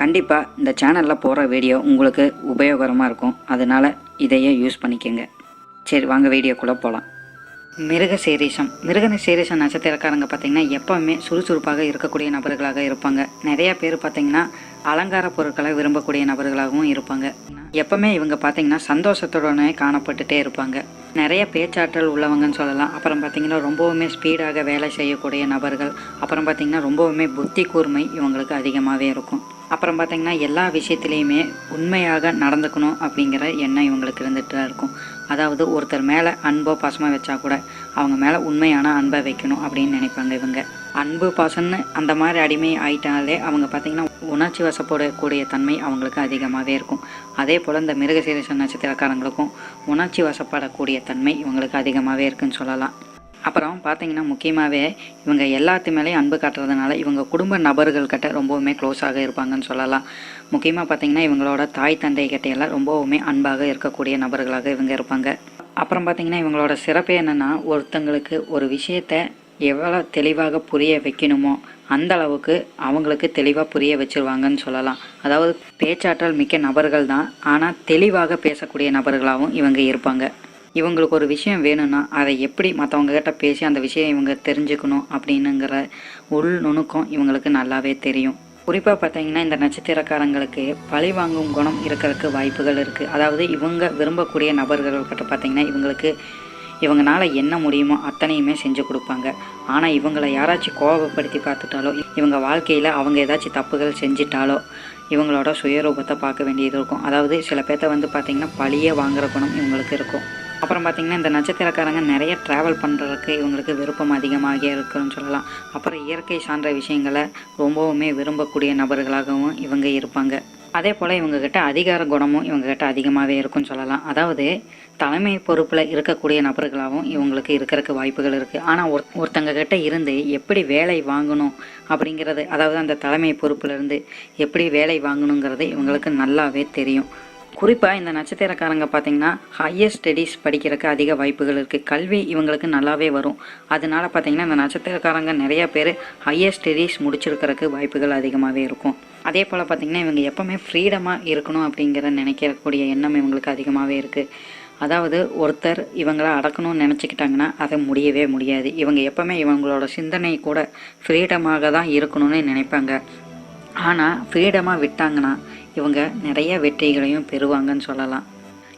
கண்டிப்பாக இந்த சேனலில் போகிற வீடியோ உங்களுக்கு உபயோகரமாக இருக்கும். அதனால் இதையே யூஸ் பண்ணிக்கோங்க. சரி வாங்க வீடியோக்குள்ளே போகலாம் மிருக சீரிஷம் மிருகன சீரிஷம் நட்சத்திரக்காரங்க பார்த்தீங்கன்னா எப்போவுமே சுறுசுறுப்பாக இருக்கக்கூடிய நபர்களாக இருப்பாங்க. நிறையா பேர் பார்த்தீங்கன்னா அலங்கார பொருட்களை விரும்பக்கூடிய நபர்களாகவும் இருப்பாங்க. எப்பவுமே இவங்க பார்த்தீங்கன்னா சந்தோஷத்துடனே காணப்பட்டுட்டே இருப்பாங்க. நிறைய பேச்சாற்றல் உள்ளவங்கன்னு சொல்லலாம். அப்புறம் பார்த்தீங்கன்னா ரொம்பவுமே ஸ்பீடாக வேலை செய்யக்கூடிய நபர்கள். அப்புறம் பார்த்தீங்கன்னா ரொம்பவுமே புத்தி கூர்மை இவங்களுக்கு அதிகமாகவே இருக்கும். அப்புறம் பார்த்தீங்கன்னா எல்லா விஷயத்துலேயுமே உண்மையாக நடந்துக்கணும் அப்படிங்கிற எண்ணம் இவங்களுக்கு இருந்துகிட்டு தான் இருக்கும். அதாவது ஒருத்தர் மேலே அன்போ பாசமாக வச்சா கூட அவங்க மேலே உண்மையான அன்பை வைக்கணும் அப்படின்னு நினைப்பாங்க இவங்க. அன்பு பாசம்னு அந்த மாதிரி அடிமை ஆயிட்டாலே அவங்க பார்த்தீங்கன்னா உணர்ச்சி வசப்படக்கூடிய தன்மை அவங்களுக்கு அதிகமாகவே இருக்கும். அதே போல் இந்த மிருகசீரிச நட்சத்திரக்காரங்களுக்கும் உணர்ச்சி வசப்படக்கூடிய தன்மை இவங்களுக்கு அதிகமாகவே இருக்குன்னு சொல்லலாம். அப்புறம் பார்த்தீங்கன்னா முக்கியமாகவே இவங்க எல்லாத்து மேலேயும் அன்பு காட்டுறதுனால இவங்க குடும்ப நபர்கள் கிட்ட ரொம்பவுமே க்ளோஸாக இருப்பாங்கன்னு சொல்லலாம். முக்கியமாக பார்த்தீங்கன்னா இவங்களோட தாய் தந்தை கிட்டையெல்லாம் எல்லாம் ரொம்பவுமே அன்பாக இருக்கக்கூடிய நபர்களாக இவங்க இருப்பாங்க. அப்புறம் பார்த்தீங்கன்னா இவங்களோட சிறப்பு என்னென்னா ஒருத்தங்களுக்கு ஒரு விஷயத்த எவ்வளோ தெளிவாக புரிய வைக்கணுமோ அந்த அளவுக்கு அவங்களுக்கு தெளிவாக புரிய வச்சுருவாங்கன்னு சொல்லலாம். அதாவது பேச்சாற்றல் மிக்க நபர்கள் தான் ஆனால் தெளிவாக பேசக்கூடிய நபர்களாகவும் இவங்க இருப்பாங்க. இவங்களுக்கு ஒரு விஷயம் வேணும்னா அதை எப்படி மற்றவங்க கிட்ட பேசி அந்த விஷயம் இவங்க தெரிஞ்சுக்கணும் அப்படின்னுங்கிற உள் நுணுக்கம் இவங்களுக்கு நல்லாவே தெரியும். குறிப்பாக பார்த்தீங்கன்னா இந்த நட்சத்திரக்காரங்களுக்கு பழி வாங்கும் குணம் இருக்கிறதுக்கு வாய்ப்புகள் இருக்குது அதாவது இவங்க விரும்பக்கூடிய நபர்கள்கிட்ட பார்த்தீங்கன்னா இவங்களுக்கு இவங்கனால என்ன முடியுமோ அத்தனையுமே செஞ்சு கொடுப்பாங்க. ஆனால் இவங்களை யாராச்சும் கோபப்படுத்தி பார்த்துட்டாலோ இவங்க வாழ்க்கையில் அவங்க ஏதாச்சும் தப்புகள் செஞ்சிட்டாலோ இவங்களோட சுயரூபத்தை பார்க்க வேண்டியது இருக்கும். அதாவது சில பேர்த்த வந்து பார்த்திங்கன்னா பழியே வாங்குற குணம் இவங்களுக்கு இருக்கும். அப்புறம் பார்த்திங்கன்னா இந்த நட்சத்திரக்காரங்க நிறைய ட்ராவல் பண்ணுறதுக்கு இவங்களுக்கு விருப்பம் அதிகமாக இருக்குன்னு சொல்லலாம். அப்புறம் இயற்கை சார்ந்த விஷயங்களை ரொம்பவுமே விரும்பக்கூடிய நபர்களாகவும் இவங்க இருப்பாங்க. அதே போல் இவங்கக்கிட்ட அதிகார குணமும் இவங்கக்கிட்ட அதிகமாகவே இருக்கும்னு சொல்லலாம். அதாவது தலைமை பொறுப்பில் இருக்கக்கூடிய நபர்களாகவும் இவங்களுக்கு இருக்கிறதுக்கு வாய்ப்புகள் இருக்குது ஆனால் ஒரு ஒருத்தங்க கிட்ட இருந்து எப்படி வேலை வாங்கணும் அப்படிங்கிறது அதாவது அந்த தலைமை பொறுப்புலேருந்து எப்படி வேலை வாங்கணுங்கிறது இவங்களுக்கு நல்லாவே தெரியும். குறிப்பாக இந்த நட்சத்திரக்காரங்க பார்த்தீங்கன்னா ஹையர் ஸ்டடீஸ் படிக்கிறதுக்கு அதிக வாய்ப்புகள் இருக்குது கல்வி இவங்களுக்கு நல்லாவே வரும். அதனால பார்த்தீங்கன்னா இந்த நட்சத்திரக்காரங்க நிறைய பேர் ஹையர் ஸ்டடீஸ் முடிச்சிருக்கிறதுக்கு வாய்ப்புகள் அதிகமாகவே இருக்கும். அதே போல் பார்த்தீங்கன்னா இவங்க எப்போவுமே ஃப்ரீடமாக இருக்கணும் அப்படிங்கிற நினைக்கக்கூடிய எண்ணம் இவங்களுக்கு அதிகமாகவே இருக்குது அதாவது ஒருத்தர் இவங்களை அடக்கணும்னு நினச்சிக்கிட்டாங்கன்னா அதை முடியவே முடியாது. இவங்க எப்போவுமே இவங்களோட சிந்தனை கூட ஃப்ரீடமாக தான் இருக்கணும்னு நினைப்பாங்க. ஆனால் ஃப்ரீடமாக விட்டாங்கன்னா இவங்க நிறைய வெற்றிகளையும் பெறுவாங்கன்னு சொல்லலாம்.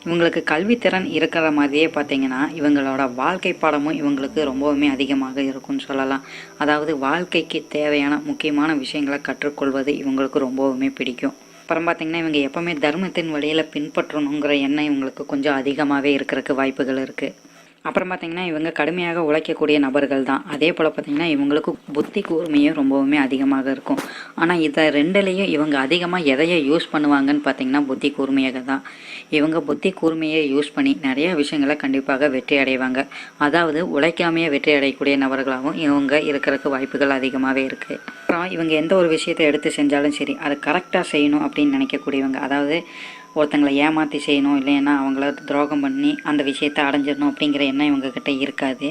இவங்களுக்கு கல்வித்திறன் இருக்கிற மாதிரியே பார்த்தீங்கன்னா இவங்களோட வாழ்க்கை பாடமும் இவங்களுக்கு ரொம்பவுமே அதிகமாக இருக்கும்னு சொல்லலாம். அதாவது வாழ்க்கைக்கு தேவையான முக்கியமான விஷயங்களை கற்றுக்கொள்வது இவங்களுக்கு ரொம்பவுமே பிடிக்கும். அப்புறம் பார்த்தீங்கன்னா இவங்க எப்போவுமே தர்மத்தின் வழியில் பின்பற்றணுங்கிற எண்ணம் இவங்களுக்கு கொஞ்சம் அதிகமாகவே இருக்கிறதுக்கு வாய்ப்புகள் இருக்குது அப்புறம் பார்த்தீங்கன்னா இவங்க கடுமையாக உழைக்கக்கூடிய நபர்கள் தான். அதே போல் பார்த்தீங்கன்னா இவங்களுக்கு புத்தி கூர்மையும் ரொம்பவுமே அதிகமாக இருக்கும். ஆனால் இதை ரெண்டுலேயும் இவங்க அதிகமாக எதையை யூஸ் பண்ணுவாங்கன்னு பார்த்தீங்கன்னா புத்தி கூர்மையாக தான். இவங்க புத்தி கூர்மையை யூஸ் பண்ணி நிறைய விஷயங்களை கண்டிப்பாக வெற்றி அடைவாங்க. அதாவது உழைக்காமையே வெற்றி அடையக்கூடிய நபர்களாகவும் இவங்க இருக்கிறதுக்கு வாய்ப்புகள் அதிகமாகவே இருக்குது அப்புறம் இவங்க எந்த ஒரு விஷயத்தை எடுத்து செஞ்சாலும் சரி அதை கரெக்டாக செய்யணும் அப்படின்னு நினைக்கக்கூடியவங்க அதாவது ஒருத்தங்களை ஏமாற்றி செய்யணும் இல்லைன்னா அவங்கள துரோகம் பண்ணி அந்த விஷயத்தை அடைஞ்சிடணும் அப்படிங்கிற எண்ணம் இவங்கக்கிட்ட இருக்காது.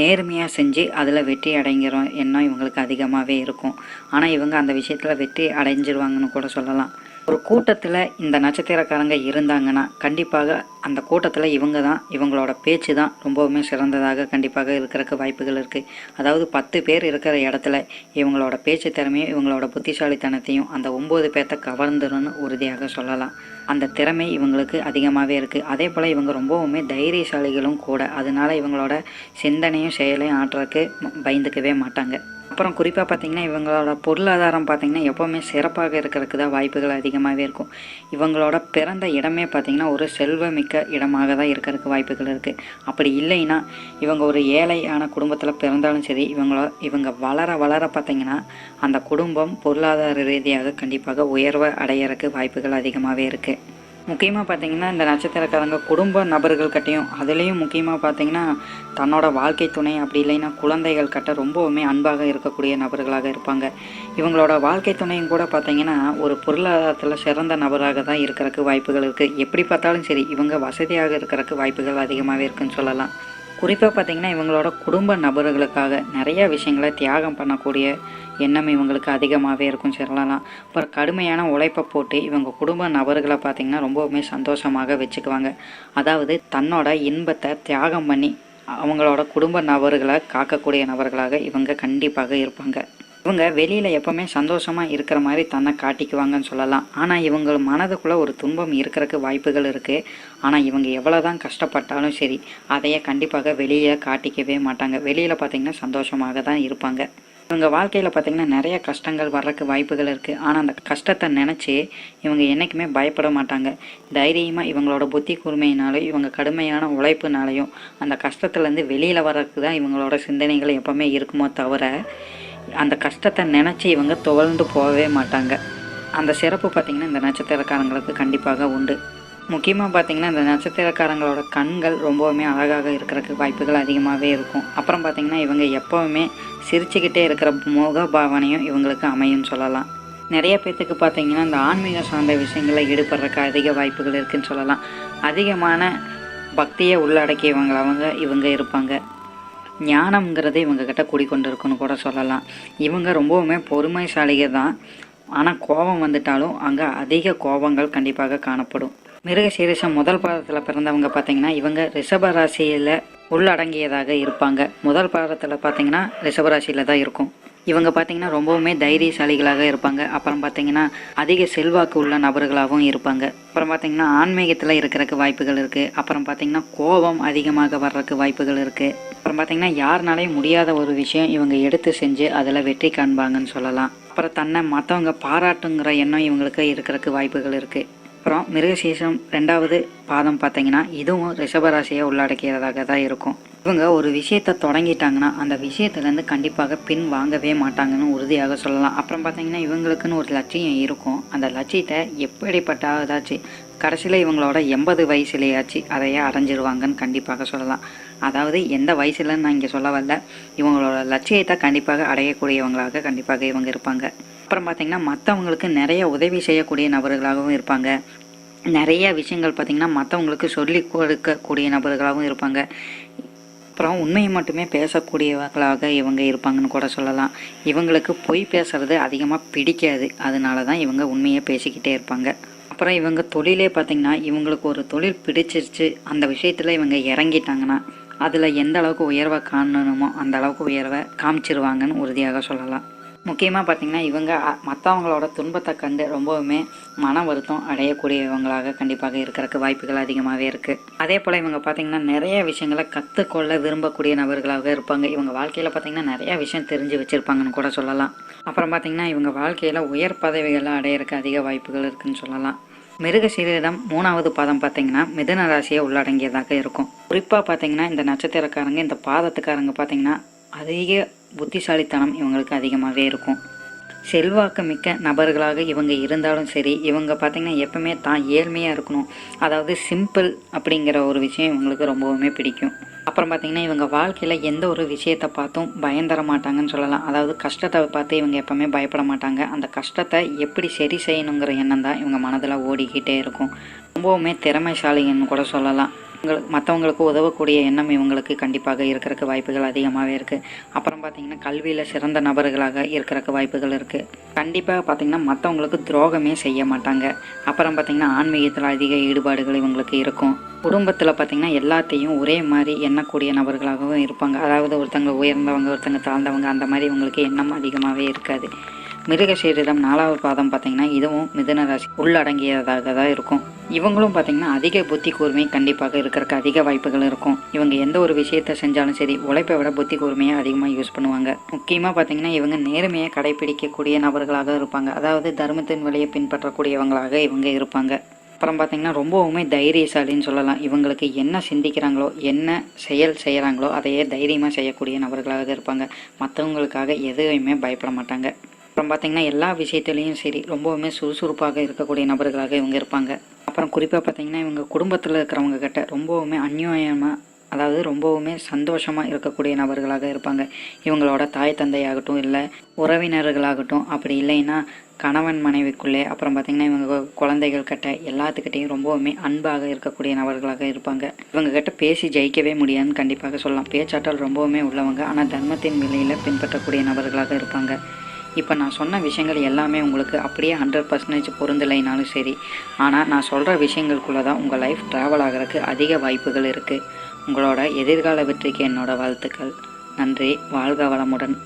நேர்மையாக செஞ்சு அதில் வெற்றி அடைங்கிற எண்ணம் இவங்களுக்கு அதிகமாகவே இருக்கும். ஆனால் இவங்க அந்த விஷயத்தில் வெற்றி அடைஞ்சிருவாங்கன்னு கூட சொல்லலாம். ஒரு கூட்டத்தில் இந்த நட்சத்திரக்காரங்க இருந்தாங்கன்னா கண்டிப்பாக அந்த கூட்டத்தில் இவங்க தான் இவங்களோட பேச்சு தான் ரொம்பவுமே சிறந்ததாக கண்டிப்பாக இருக்கிறக்கு வாய்ப்புகள் இருக்குது அதாவது பத்து பேர் இருக்கிற இடத்துல இவங்களோட பேச்சு திறமையும் இவங்களோட புத்திசாலித்தனத்தையும் அந்த ஒம்பது பேர்த்த கவர்ந்துருன்னு உறுதியாக சொல்லலாம். அந்த திறமை இவங்களுக்கு அதிகமாகவே இருக்குது அதே போல் இவங்க ரொம்பவுமே தைரியசாலிகளும் கூட. அதனால இவங்களோட சிந்தனையும் செயலையும் ஆற்றுறதுக்கு பயந்துக்கவே மாட்டாங்க. அப்புறம் குறிப்பாக பார்த்திங்கன்னா இவங்களோட பொருளாதாரம் பார்த்திங்கன்னா எப்போவுமே சிறப்பாக இருக்கிறதுக்கு தான் வாய்ப்புகள் அதிகமாகவே இருக்கும். இவங்களோட பிறந்த இடமே பார்த்தீங்கன்னா ஒரு செல்வமிக்க இடமாக தான் இருக்கிறதுக்கு வாய்ப்புகள் இருக்குது அப்படி இல்லைன்னா இவங்க ஒரு ஏழையான குடும்பத்தில் பிறந்தாலும் சரி இவங்கள இவங்க வளர வளர பார்த்தீங்கன்னா அந்த குடும்பம் பொருளாதார ரீதியாக கண்டிப்பாக உயர்வை அடையறதுக்கு வாய்ப்புகள் அதிகமாகவே இருக்குது முக்கியமாக பார்த்தீங்கன்னா இந்த நட்சத்திரக்காரங்க குடும்ப நபர்கள் கட்டையும் அதுலேயும் முக்கியமாக பார்த்தீங்கன்னா தன்னோட வாழ்க்கை துணை அப்படி இல்லைன்னா குழந்தைகள் கட்ட ரொம்பவுமே அன்பாக இருக்கக்கூடிய நபர்களாக இருப்பாங்க. இவங்களோட வாழ்க்கை துணையும் கூட பார்த்தீங்கன்னா ஒரு பொருளாதாரத்தில் சிறந்த நபராக தான் இருக்கிறக்கு வாய்ப்புகள் இருக்குது எப்படி பார்த்தாலும் சரி இவங்க வசதியாக இருக்கிறக்கு வாய்ப்புகள் அதிகமாகவே இருக்குன்னு சொல்லலாம். குறிப்பாக பார்த்திங்கன்னா இவங்களோட குடும்ப நபர்களுக்காக நிறைய விஷயங்களை தியாகம் பண்ணக்கூடிய எண்ணம் இவங்களுக்கு அதிகமாகவே இருக்கும் சொல்லலாம். அப்புறம் கடுமையான உழைப்பை போட்டு இவங்க குடும்ப நபர்களை பார்த்திங்கன்னா ரொம்பவுமே சந்தோஷமாக வச்சுக்குவாங்க. அதாவது தன்னோட இன்பத்தை தியாகம் பண்ணி அவங்களோட குடும்ப நபர்களை காக்கக்கூடிய நபர்களாக இவங்க கண்டிப்பாக இருப்பாங்க. இவங்க வெளியில் எப்போவுமே சந்தோஷமாக இருக்கிற மாதிரி தன்னை காட்டிக்குவாங்கன்னு சொல்லலாம். ஆனால் இவங்க மனதுக்குள்ளே ஒரு துன்பம் இருக்கிறதுக்கு வாய்ப்புகள் இருக்குது ஆனால் இவங்க எவ்வளோ தான் கஷ்டப்பட்டாலும் சரி அதையே கண்டிப்பாக வெளியே காட்டிக்கவே மாட்டாங்க. வெளியில் பார்த்திங்கன்னா சந்தோஷமாக தான் இருப்பாங்க. இவங்க வாழ்க்கையில் பார்த்திங்கன்னா நிறைய கஷ்டங்கள் வர்றதுக்கு வாய்ப்புகள் இருக்குது ஆனால் அந்த கஷ்டத்தை நினச்சி இவங்க என்றைக்குமே பயப்பட மாட்டாங்க. தைரியமாக இவங்களோட புத்தி கூர்மையினாலும் இவங்க கடுமையான உழைப்புனாலையும் அந்த கஷ்டத்துலேருந்து வெளியில் வர்றதுக்கு தான் இவங்களோட சிந்தனைகள் எப்போவுமே இருக்குமோ தவிர அந்த கஷ்டத்தை நினச்சி இவங்க துவழ்ந்து போகவே மாட்டாங்க. அந்த சிறப்பு பார்த்திங்கன்னா இந்த நட்சத்திரக்காரங்களுக்கு கண்டிப்பாக உண்டு. முக்கியமாக பார்த்தீங்கன்னா இந்த நட்சத்திரக்காரங்களோட கண்கள் ரொம்பவுமே அழகாக இருக்கிறதுக்கு வாய்ப்புகள் அதிகமாகவே இருக்கும். அப்புறம் பார்த்திங்கன்னா இவங்க எப்போவுமே சிரிச்சுக்கிட்டே இருக்கிற முக பாவனையும் இவங்களுக்கு அமையும்னு சொல்லலாம். நிறைய பேர்த்துக்கு பார்த்தீங்கன்னா இந்த ஆன்மீக சார்ந்த விஷயங்களில் ஈடுபடுறதுக்கு அதிக வாய்ப்புகள் இருக்குதுன்னு சொல்லலாம். அதிகமான பக்தியை உள்ளடக்கியவங்களவங்க இவங்க இருப்பாங்க. ஞானம்ங்கிறது இவங்க கிட்ட குடிக்கொண்டு இருக்குன்னு கூட சொல்லலாம். இவங்க ரொம்பவுமே பொறுமைசாலிக தான் ஆனால் கோபம் வந்துட்டாலும் அங்கே அதிக கோபங்கள் கண்டிப்பாக காணப்படும். மிருகசீரிஷம் முதல் பாதத்தில் பிறந்தவங்க பார்த்தீங்கன்னா இவங்க ரிஷப ராசியில் உள்ளடங்கியதாக இருப்பாங்க. முதல் பாதத்தில் பார்த்தீங்கன்னா ரிஷபராசியில் தான் இருக்கும். இவங்க பார்த்தீங்கன்னா ரொம்பவுமே தைரியசாலிகளாக இருப்பாங்க. அப்புறம் பார்த்தீங்கன்னா அதிக செல்வாக்கு உள்ள நபர்களாகவும் இருப்பாங்க. அப்புறம் பார்த்தீங்கன்னா ஆன்மீகத்தில் இருக்கிறக்கு வாய்ப்புகள் இருக்குது அப்புறம் பார்த்தீங்கன்னா கோபம் அதிகமாக வர்றதுக்கு வாய்ப்புகள் இருக்குது அப்புறம் பார்த்தீங்கன்னா யாருனாலையும் முடியாத ஒரு விஷயம் இவங்க எடுத்து செஞ்சு அதில் வெற்றி காண்பாங்கன்னு சொல்லலாம். அப்புறம் தன்னை மற்றவங்க பாராட்டுங்கிற எண்ணம் இவங்களுக்கு இருக்கிறக்கு வாய்ப்புகள் இருக்குது அப்புறம் மிருகசீசம் ரெண்டாவது பாதம் பார்த்தீங்கன்னா இதுவும் ரிஷபராசியை உள்ளடக்கியதாக தான் இருக்கும். இவங்க ஒரு விஷயத்தை தொடங்கிட்டாங்கன்னா அந்த விஷயத்துலேருந்து கண்டிப்பாக பின் வாங்கவே மாட்டாங்கன்னு உறுதியாக சொல்லலாம். அப்புறம் பார்த்தீங்கன்னா இவங்களுக்குன்னு ஒரு லட்சியம் இருக்கும். அந்த லட்சியத்தை எப்படிப்பட்டதாச்சு? கடைசியில் இவங்களோட எண்பது வயசுலேயாச்சு அதையே அடைஞ்சிருவாங்கன்னு கண்டிப்பாக சொல்லலாம். அதாவது எந்த வயசுலன்னு நான் இங்கே சொல்ல வரல. இவங்களோட லட்சியத்தை கண்டிப்பாக அடையக்கூடியவங்களாக கண்டிப்பாக இவங்க இருப்பாங்க. அப்புறம் பார்த்திங்கன்னா மற்றவங்களுக்கு நிறைய உதவி செய்யக்கூடிய நபர்களாகவும் இருப்பாங்க. நிறைய விஷயங்கள் பார்த்திங்கன்னா மற்றவங்களுக்கு சொல்லி கொடுக்கக்கூடிய நபர்களாகவும் இருப்பாங்க. அப்புறம் உண்மையை மட்டுமே பேசக்கூடியவர்களாக இவங்க இருப்பாங்கன்னு கூட சொல்லலாம். இவங்களுக்கு பொய் பேசுறது அதிகமாக பிடிக்காது. அதனால தான் இவங்க உண்மையை பேசிக்கிட்டே இருப்பாங்க. அப்புறம் இவங்க தொழிலே பார்த்திங்கன்னா இவங்களுக்கு ஒரு தொழில் பிடிச்சிருச்சு. அந்த விஷயத்தில் இவங்க இறங்கிட்டாங்கன்னா அதில் எந்த அளவுக்கு உயர்வை காணணுமோ அந்த அளவுக்கு உயர்வை காமிச்சிருவாங்கன்னு உறுதியாக சொல்லலாம். முக்கியமாக பார்த்திங்கன்னா இவங்க மற்றவங்களோட துன்பத்தை கண்டு ரொம்பவுமே மன வருத்தம் அடையக்கூடியவங்களாக கண்டிப்பாக இருக்கிறதுக்கு வாய்ப்புகள் அதிகமாகவே இருக்குது அதே போல் இவங்க பார்த்திங்கன்னா நிறைய விஷயங்களை கற்றுக்கொள்ள விரும்பக்கூடிய நபர்களாக இருப்பாங்க. இவங்க வாழ்க்கையில் பார்த்திங்கன்னா நிறைய விஷயம் தெரிஞ்சு வச்சுருப்பாங்கன்னு கூட சொல்லலாம். அப்புறம் பார்த்திங்கன்னா இவங்க வாழ்க்கையில் உயர் பதவிகளை அடையிறதுக்கு அதிக வாய்ப்புகள் இருக்குதுன்னு சொல்லலாம். மிருக சீரிடம் மூணாவது பாதம் பார்த்தீங்கன்னா மிதன ராசியை உள்ளடங்கியதாக இருக்கும். குறிப்பாக பார்த்தீங்கன்னா இந்த நட்சத்திரக்காரங்க இந்த பாதத்துக்காரங்க பார்த்தீங்கன்னா அதிக புத்திசாலித்தனம் இவங்களுக்கு அதிகமாகவே இருக்கும். செல்வாக்கு மிக்க நபர்களாக இவங்க இருந்தாலும் சரி இவங்க பார்த்திங்கன்னா எப்பவுமே தான் ஏழ்மையாக இருக்கணும். அதாவது சிம்பிள் அப்படிங்கிற ஒரு விஷயம் இவங்களுக்கு ரொம்பவுமே பிடிக்கும். அப்புறம் பார்த்திங்கன்னா இவங்க வாழ்க்கையில் எந்த ஒரு விஷயத்தை பார்த்தும் பயந்தர மாட்டாங்கன்னு சொல்லலாம். அதாவது கஷ்டத்தை பார்த்து இவங்க எப்போவுமே பயப்பட மாட்டாங்க. அந்த கஷ்டத்தை எப்படி சரி செய்யணுங்கிற எண்ணம் தான் இவங்க மனதில் ஓடிக்கிட்டே இருக்கும். ரொம்பவுமே திறமைசாலிங்கன்னு கூட சொல்லலாம். மற்றவங்களுக்கு உதவக்கூடிய எண்ணம் இவங்களுக்கு கண்டிப்பாக இருக்கிறதுக்கு வாய்ப்புகள் அதிகமாகவே இருக்குது அப்புறம் பார்த்தீங்கன்னா கல்வியில் சிறந்த நபர்களாக இருக்கிறதுக்கு வாய்ப்புகள் இருக்குது கண்டிப்பாக பார்த்தீங்கன்னா மற்றவங்களுக்கு துரோகமே செய்ய மாட்டாங்க. அப்புறம் பார்த்தீங்கன்னா ஆன்மீகத்தில் அதிக ஈடுபாடுகள் இவங்களுக்கு இருக்கும். குடும்பத்தில் பார்த்தீங்கன்னா எல்லாத்தையும் ஒரே மாதிரி எண்ணக்கூடிய நபர்களாகவும் இருப்பாங்க. அதாவது ஒருத்தங்க உயர்ந்தவங்க ஒருத்தங்க தாழ்ந்தவங்க அந்த மாதிரி இவங்களுக்கு எண்ணம் அதிகமாகவே இருக்காது. மிருகசீரிடம் நாலாவது பாதம் பார்த்தீங்கன்னா இதுவும் மிதுன ராசி உள்ளடங்கியதாக தான் இருக்கும். இவங்களும் பார்த்தீங்கன்னா அதிக புத்தி கூர்மை கண்டிப்பாக இருக்கிறதுக்கு அதிக வாய்ப்புகள் இருக்கும். இவங்க எந்த ஒரு விஷயத்த செஞ்சாலும் சரி உழைப்பை விட புத்தி கூர்மையை அதிகமாக யூஸ் பண்ணுவாங்க. முக்கியமாக பார்த்தீங்கன்னா இவங்க நேர்மையை கடைபிடிக்கக்கூடிய நபர்களாக இருப்பாங்க. அதாவது தர்மத்தின் வழியை பின்பற்றக்கூடியவங்களாக இவங்க இருப்பாங்க. அப்புறம் பார்த்தீங்கன்னா ரொம்பவுமே தைரியசாலின்னு சொல்லலாம். இவங்களுக்கு என்ன சிந்திக்கிறாங்களோ என்ன செயல் செய்கிறாங்களோ அதையே தைரியமாக செய்யக்கூடிய நபர்களாக இருப்பாங்க. மற்றவங்களுக்காக எதுவுமே பயப்பட மாட்டாங்க. அப்புறம் பார்த்தீங்கன்னா எல்லா விஷயத்துலேயும் சரி ரொம்பவுமே சுறுசுறுப்பாக இருக்கக்கூடிய நபர்களாக இவங்க இருப்பாங்க. அப்புறம் குறிப்பாக பார்த்தீங்கன்னா இவங்க குடும்பத்தில் இருக்கிறவங்க கிட்ட ரொம்பவுமே அந்யோயமாக அதாவது ரொம்பவுமே சந்தோஷமாக இருக்கக்கூடிய நபர்களாக இருப்பாங்க. இவங்களோட தாய் தந்தையாகட்டும் இல்லை உறவினர்களாகட்டும் அப்படி இல்லைன்னா கணவன் மனைவிக்குள்ளே அப்புறம் பார்த்திங்கன்னா இவங்க குழந்தைகள் கிட்ட எல்லாத்துக்கிட்டையும் ரொம்பவுமே அன்பாக இருக்கக்கூடிய நபர்களாக இருப்பாங்க. இவங்க கிட்ட பேசி ஜெயிக்கவே முடியாதுன்னு கண்டிப்பாக சொல்லலாம். பேச்சாற்றல் ரொம்பவுமே உள்ளவங்க ஆனால் தர்மத்தின் விலையில் பின்பற்றக்கூடிய நபர்களாக இருப்பாங்க. இப்போ நான் சொன்ன விஷயங்கள் எல்லாமே உங்களுக்கு அப்படியே ஹண்ட்ரட் பர்சன்டேஜ் பொருந்தலைனாலும் சரி. ஆனால் நான் சொல்கிற விஷயங்களுக்குள்ளே தான் உங்கள் லைஃப் ட்ராவல் ஆகிறதுக்கு அதிக வாய்ப்புகள் இருக்குது உங்களோட எதிர்கால வெற்றிக்கு என்னோட வாழ்த்துக்கள். நன்றி. வாழ்க வளமுடன்.